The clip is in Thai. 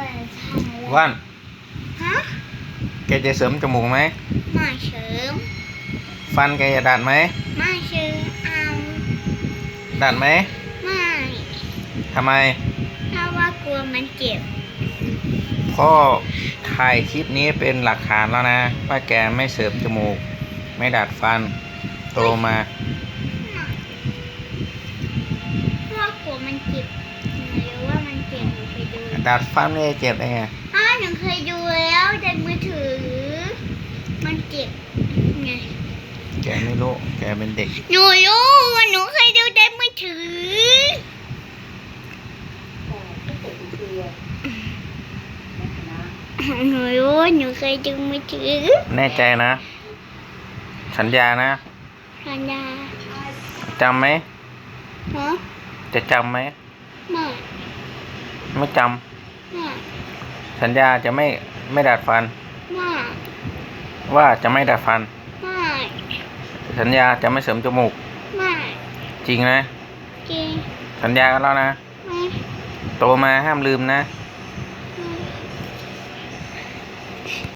ใช่ว่านฮะแกจะเสริมจมูกไหมไม่เสริมฟันแกจะดัดไหมไม่เสริมเอาดัดไหมไม่ทำไมเพราะว่ากลัวมันเจ็บพ่อถ่ายคลิปนี้เป็นหลักฐานแล้วนะว่าแกไม่เสริมจมูก ไม่ดัดฟันโตมาเพราะว่ากลัวมันเจ็บหนูรู้ว่ามันเจ็บหนูเคย ดูดัดฟันไม่ได้เจ็บได้ไงอ้าวหนูเคยดูแล้วในมือถือ มันเจ็บไง แกไม่รู้ แกเป็นเด็ก หนูรู้ว่าหนูเคยดูในมือถือ หนูรู้ว่าหนูเคยดูมือถือ แน่ใจนะ สัญญานะสัญญาจำไหมฮะจะจำไหมไม่ ไม่จ ไม่ำสัญญาจะไม่ไม่ดัดฟันไม่ว่าจะไม่ดัดฟันไม่สัญญาจะไม่เสริมจมูกไม่จริงนะ จริงสัญญากันแล้วนะไม่โตมาห้ามลืมนะไ